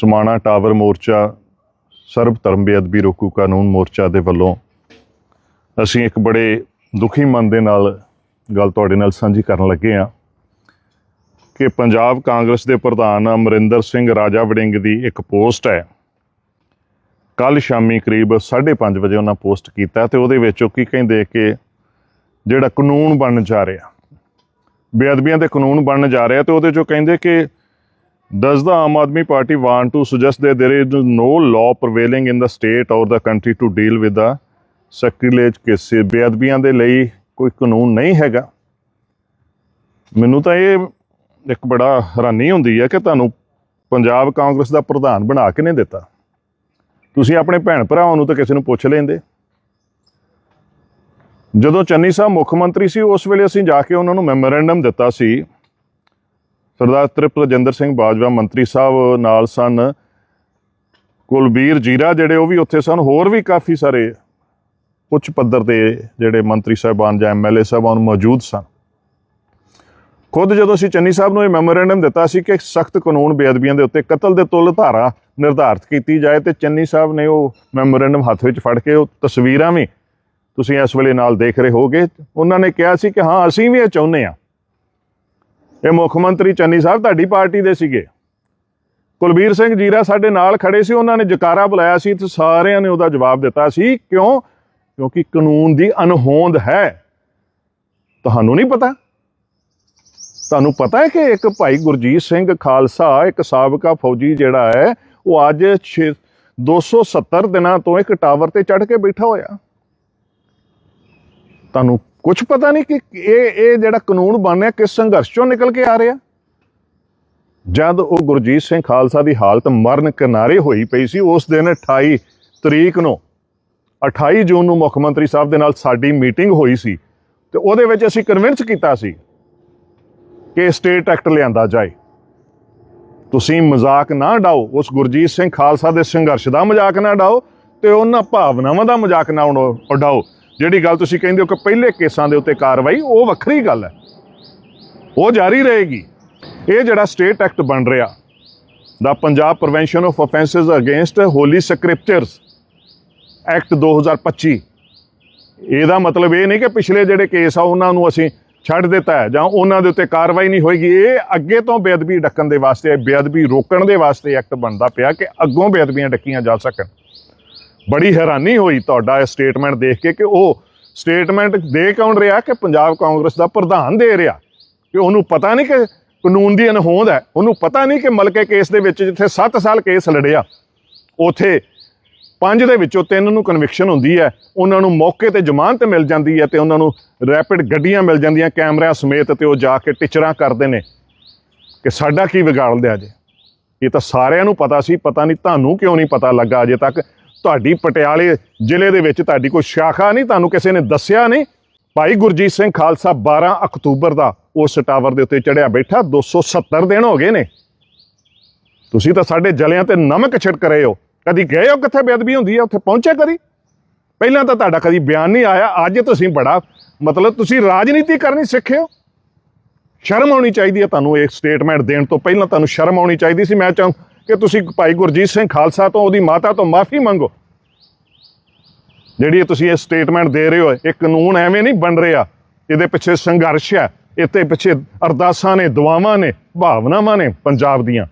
Samana tower ਮੋਰਚਾ, ਸਰਬ ਧਰਮ ਬੇਅਦਬੀ ਰੋਕੂ ਕਾਨੂੰਨ ਮੋਰਚਾ ਦੇ ਵੱਲੋਂ ਅਸੀਂ ਇੱਕ ਬੜੇ ਦੁਖੀ ਮਨ ਦੇ ਨਾਲ ਗੱਲ ਤੁਹਾਡੇ ਨਾਲ ਸਾਂਝੀ ਕਰਨ ਲੱਗੇ ਹਾਂ ਕਿ ਪੰਜਾਬ ਕਾਂਗਰਸ ਦੇ ਪ੍ਰਧਾਨ ਅਮਰਿੰਦਰ ਸਿੰਘ ਰਾਜਾ ਵੜਿੰਗ ਦੀ ਇੱਕ ਪੋਸਟ ਹੈ। ਕੱਲ ਸ਼ਾਮੀ ਕਰੀਬ 5:30 ਵਜੇ ਉਹਨਾਂ ਪੋਸਟ ਕੀਤਾ ਤੇ ਉਹਦੇ ਵਿੱਚ ਉਹ ਕੀ ਕਹਿੰਦੇ ਕਿ ਜਿਹੜਾ ਕਾਨੂੰਨ ਬਣਨ ਜਾ ਰਿਹਾ, ਬੇਅਦਬੀਆਂ ਦੇ ਕਾਨੂੰਨ ਬਣਨ ਜਾ ਰਿਹਾ ਤੇ ਉਹਦੇ ਚੋਂ ਕਹਿੰਦੇ ਕਿ does the Aam Aadmi Party want to suggest that there is no law prevailing in the state or the country to deal with the sacrilege cases. ਬੇਅਦਬੀਆਂ ਦੇ ਲਈ ਕੋਈ ਕਾਨੂੰਨ ਨਹੀਂ ਹੈਗਾ। ਮੈਨੂੰ ਤਾਂ ਇਹ ਇੱਕ ਬੜਾ ਹੈਰਾਨੀ ਹੁੰਦੀ ਹੈ ਕਿ ਤੁਹਾਨੂੰ ਪੰਜਾਬ ਕਾਂਗਰਸ ਦਾ ਪ੍ਰਧਾਨ ਬਣਾ ਕੇ ਨਹੀਂ ਦਿੱਤਾ। ਤੁਸੀਂ ਆਪਣੇ ਭੈਣ ਭਰਾਵਾਂ ਨੂੰ ਤਾਂ ਕਿਸੇ ਨੂੰ ਪੁੱਛ ਲੈਂਦੇ। ਜਦੋਂ ਚੰਨੀ ਸਾਹਿਬ ਮੁੱਖ ਮੰਤਰੀ ਸੀ, ਉਸ ਵੇਲੇ ਅਸੀਂ ਜਾ ਕੇ ਉਹਨਾਂ ਨੂੰ ਮੈਮੋਰੈਂਡਮ ਦਿੱਤਾ ਸੀ ਸਰਦਾਰ ਤ੍ਰਿਪਤ ਰਜਿੰਦਰ ਸਿੰਘ ਬਾਜਵਾ ਮੰਤਰੀ ਸਾਹਿਬ ਨਾਲ ਸਨ। ਕੁਲਬੀਰ ਜੀਰਾ ਜਿਹੜੇ ਉਹ ਵੀ ਉੱਥੇ ਸਨ, ਹੋਰ ਵੀ ਕਾਫੀ ਸਾਰੇ ਉੱਚ ਪੱਧਰ ਦੇ ਜਿਹੜੇ ਮੰਤਰੀ ਸਾਹਿਬਾਨ ਜਾਂ ਐਮਐਲਏ ਸਾਹਿਬਾਨ ਮੌਜੂਦ ਸਨ। ਖੁਦ ਜਦੋਂ ਅਸੀਂ ਚੰਨੀ ਸਾਹਿਬ ਨੂੰ ਇਹ ਮੈਮੋਰੈਂਡਮ ਦਿੱਤਾ ਸੀ ਕਿ ਸਖਤ ਕਾਨੂੰਨ ਬੇਅਦਬੀਆਂ ਦੇ ਉੱਤੇ ਕਤਲ ਦੇ ਤੁਲ ਧਾਰਾ ਨਿਰਧਾਰਤ ਕੀਤੀ ਜਾਏ ਤੇ ਚੰਨੀ ਸਾਹਿਬ ਨੇ ਉਹ ਮੈਮੋਰੈਂਡਮ ਹੱਥ ਵਿੱਚ ਫੜ ਕੇ ਉਹ ਤਸਵੀਰਾਂ ਵੀ ਤੁਸੀਂ ਇਸ ਵੇਲੇ ਨਾਲ ਦੇਖ ਰਹੇ ਹੋਗੇ। ਉਹਨਾਂ ਨੇ ਕਿਹਾ ਸੀ ਕਿ ਹਾਂ, ਅਸੀਂ ਵੀ ਇਹ ਚਾਹੁੰਦੇ ਹਾਂ। ਇਹ ਮੁੱਖ ਮੰਤਰੀ ਚੰਨੀ ਸਾਹਿਬ ਤੁਹਾਡੀ ਪਾਰਟੀ ਦੇ ਸੀਗੇ। ਕੁਲਬੀਰ ਸਿੰਘ ਜੀਰਾ ਸਾਡੇ ਨਾਲ ਖੜੇ ਸੀ, ਉਹਨਾਂ ਨੇ ਜਕਾਰਾ ਬੁਲਾਇਆ ਸੀ ਤੇ ਸਾਰਿਆਂ ਨੇ ਉਹਦਾ ਜਵਾਬ ਦਿੱਤਾ ਸੀ, ਕਿਉਂ? ਕਿਉਂਕਿ ਕਾਨੂੰਨ ਦੀ ਅਨਹੋਂਦ ਹੈ। ਤੁਹਾਨੂੰ ਨਹੀਂ ਪਤਾ? ਤੁਹਾਨੂੰ ਪਤਾ ਹੈ ਕਿ ਇੱਕ ਭਾਈ ਗੁਰਜੀਤ ਸਿੰਘ ਖਾਲਸਾ, ਇੱਕ ਸਾਬਕਾ ਫੌਜੀ ਜਿਹੜਾ ਹੈ, ਉਹ ਅੱਜ ਛੇ- 270 ਦਿਨਾਂ ਤੋਂ ਇੱਕ ਟਾਵਰ ਤੇ ਚੜ੍ਹ ਕੇ ਬੈਠਾ ਹੋਇਆ। ਤੁਹਾਨੂੰ ਕੁਝ ਪਤਾ ਨਹੀਂ ਕਿ ਇਹ ਇਹ ਜਿਹੜਾ ਕਾਨੂੰਨ ਬਣਿਆ ਕਿਸ ਸੰਘਰਸ਼ ਚੋਂ ਨਿਕਲ ਕੇ ਆ ਰਿਹਾ? ਜਦ ਉਹ ਗੁਰਜੀਤ ਸਿੰਘ ਖਾਲਸਾ ਦੀ ਹਾਲਤ ਮਰਨ ਕਿਨਾਰੇ ਹੋਈ ਪਈ ਸੀ, ਉਸ ਦਿਨ 28 ਤਰੀਕ ਨੂੰ 28 ਜੂਨ ਨੂੰ ਮੁੱਖ ਮੰਤਰੀ ਸਾਹਿਬ ਦੇ ਨਾਲ ਸਾਡੀ ਮੀਟਿੰਗ ਹੋਈ ਸੀ ਤੇ ਉਹਦੇ ਵਿੱਚ ਅਸੀਂ ਕਨਵਿੰਸ ਕੀਤਾ ਸੀ ਕਿ ਸਟੇਟ ਐਕਟ ਲਿਆਂਦਾ ਜਾਏ। ਤੁਸੀਂ ਮਜ਼ਾਕ ਨਾ ਡਾਓ ਉਸ ਗੁਰਜੀਤ ਸਿੰਘ ਖਾਲਸਾ ਦੇ ਸੰਘਰਸ਼ ਦਾ ਮਜ਼ਾਕ ਨਾ ਡਾਓ ਤੇ ਉਹਨਾਂ ਭਾਵਨਾਵਾਂ ਦਾ ਮਜ਼ਾਕ ਨਾ ਉਡਾਓ ਉਡਾਓ। ਜਿਹੜੀ ਗੱਲ ਤੁਸੀਂ ਕਹਿੰਦੇ ਹੋ ਕਿ ਪਹਿਲੇ ਕੇਸਾਂ ਦੇ ਉੱਤੇ ਕਾਰਵਾਈ, ਉਹ ਵੱਖਰੀ ਗੱਲ ਹੈ। ਉਹ ਜਾਰੀ ਰਹੇਗੀ। ਇਹ ਜਿਹੜਾ ਸਟੇਟ ਐਕਟ ਬਣ ਰਿਹਾ, ਦਾ Punjab Prevention of Offences Against Holy Scriptures Act 2025 ਇਹਦਾ ਮਤਲਬ ਇਹ ਨਹੀਂ ਕਿ ਪਿਛਲੇ ਜਿਹੜੇ ਕੇਸ ਆ, ਉਹਨਾਂ ਨੂੰ ਅਸੀਂ ਛੱਡ ਦਿੱਤਾ ਹੈ, ਜਾਂ ਉਹਨਾਂ ਦੇ ਉੱਤੇ ਕਾਰਵਾਈ ਨਹੀਂ ਹੋਏਗੀ। ਇਹ ਅੱਗੇ ਤੋਂ ਬੇਅਦਬੀ ਡੱਕਣ ਦੇ ਵਾਸਤੇ, ਬੇਅਦਬੀ ਰੋਕਣ ਦੇ ਵਾਸਤੇ ਐਕਟ ਬਣਦਾ ਪਿਆ ਕਿ ਅੱਗੋਂ ਬੇਅਦਬੀਆਂ ਡੱਕੀਆਂ ਜਾ ਸਕਣ। ਬੜੀ ਹੈਰਾਨੀ ਹੋਈ ਤੁਹਾਡਾ ਇਹ ਸਟੇਟਮੈਂਟ ਦੇਖ ਕੇ ਕਿ ਉਹ ਸਟੇਟਮੈਂਟ ਦੇ ਕੌਣ ਰਿਹਾ ਕਿ ਪੰਜਾਬ ਕਾਂਗਰਸ ਦਾ ਪ੍ਰਧਾਨ ਦੇ ਰਿਹਾ? ਕਿ ਉਹਨੂੰ ਪਤਾ ਨਹੀਂ ਕਿ ਕਾਨੂੰਨ ਦੀ ਅਨਹੋਂਦ ਹੈ, ਉਹਨੂੰ ਪਤਾ ਨਹੀਂ ਕਿ ਮਲਕੇ ਕੇਸ ਦੇ ਵਿੱਚ ਜਿੱਥੇ 7 ਸਾਲ ਕੇਸ ਲੜਿਆ, ਉਥੇ ਪੰਜ ਦੇ ਵਿੱਚੋਂ ਤਿੰਨ ਨੂੰ ਕਨਵਿਕਸ਼ਨ ਹੁੰਦੀ ਹੈ, ਉਹਨਾਂ ਨੂੰ ਮੌਕੇ ਤੇ ਜ਼ਮਾਨਤ ਮਿਲ ਜਾਂਦੀ ਹੈ ਤੇ ਉਹਨਾਂ ਨੂੰ ਰੈਪਿਡ ਗੱਡੀਆਂ ਮਿਲ ਜਾਂਦੀਆਂ, ਕੈਮਰਿਆਂ ਸਮੇਤ ਤੇ ਉਹ ਜਾ ਕੇ ਟਿਚਰਾਂ ਕਰਦੇ ਨੇ। ਕਿ ਸਾਡਾ ਕੀ ਵਿਗਾੜ ਲਿਆ ਜੇ ਇਹ ਤਾਂ ਸਾਰਿਆਂ ਨੂੰ ਪਤਾ ਸੀ, ਪਤਾ ਨਹੀਂ ਤੁਹਾਨੂੰ ਕਿਉਂ ਨਹੀਂ ਪਤਾ ਲੱਗਾ ਅਜੇ ਤੱਕ। ਤੁਹਾਡੀ ਪਟਿਆਲੇ ਜ਼ਿਲ੍ਹੇ ਦੇ ਵਿੱਚ ਤੁਹਾਡੀ ਕੋਈ ਸ਼ਾਖਾ ਨਹੀਂ, ਤੁਹਾਨੂੰ ਕਿਸੇ ਨੇ ਦੱਸਿਆ ਨਹੀਂ। ਭਾਈ ਗੁਰਜੀਤ ਸਿੰਘ ਖਾਲਸਾ 12 ਅਕਤੂਬਰ ਦਾ ਉਸ ਟਾਵਰ ਦੇ ਉੱਤੇ ਚੜਿਆ ਬੈਠਾ 270 ਦਿਨ ਹੋ ਗਏ ਨੇ। ਤੁਸੀਂ ਤਾਂ ਸਾਡੇ ਜਲਿਆਂ ਤੇ ਨਮਕ ਛਿੜਕ ਰਹੇ ਹੋ। ਕਦੀ ਗਏ ਹੋ ਕਿੱਥੇ? ਬੇਅਦਬੀ ਹੁੰਦੀ ਹੈ ਉੱਥੇ ਪਹੁੰਚੇ ਕਦੀ? ਪਹਿਲਾਂ ਤਾਂ ਤੁਹਾਡਾ ਕਦੀ ਬਿਆਨ ਨਹੀਂ ਆਇਆ, ਅੱਜ ਤੁਸੀਂ ਬੜਾ, ਮਤਲਬ ਤੁਸੀਂ ਰਾਜਨੀਤੀ ਕਰਨੀ ਸਿੱਖਿਓ। ਸ਼ਰਮ ਆਉਣੀ ਚਾਹੀਦੀ ਹੈ ਤੁਹਾਨੂੰ ਇਹ ਸਟੇਟਮੈਂਟ ਦੇਣ ਤੋਂ। ਪਹਿਲਾਂ ਤੁਹਾਨੂੰ ਸ਼ਰਮ ਆਉਣੀ ਚਾਹੀਦੀ ਸੀ, ਮੈਂ ਚਾਹੁੰ ਕਿ ਤੁਸੀਂ ਭਾਈ ਗੁਰਜੀਤ ਸਿੰਘ ਖਾਲਸਾ ਤੋਂ ਉਹਦੀ ਮਾਤਾ ਤੋਂ ਮਾਫੀ ਮੰਗੋ। ਜਿਹੜੀ ਤੁਸੀਂ ਇਹ ਸਟੇਟਮੈਂਟ ਦੇ ਰਹੇ ਹੋ, ਇਹ ਕਾਨੂੰਨ ਐਵੇਂ ਨਹੀਂ ਬਣ ਰਿਹਾ। ਇਹਦੇ ਪਿੱਛੇ ਸੰਘਰਸ਼ ਹੈ ਇਹਦੇ ਪਿੱਛੇ ਅਰਦਾਸਾਂ ਨੇ, ਦੁਆਵਾਂ ਨੇ, ਭਾਵਨਾਵਾਂ ਨੇ ਪੰਜਾਬ ਦੀਆਂ।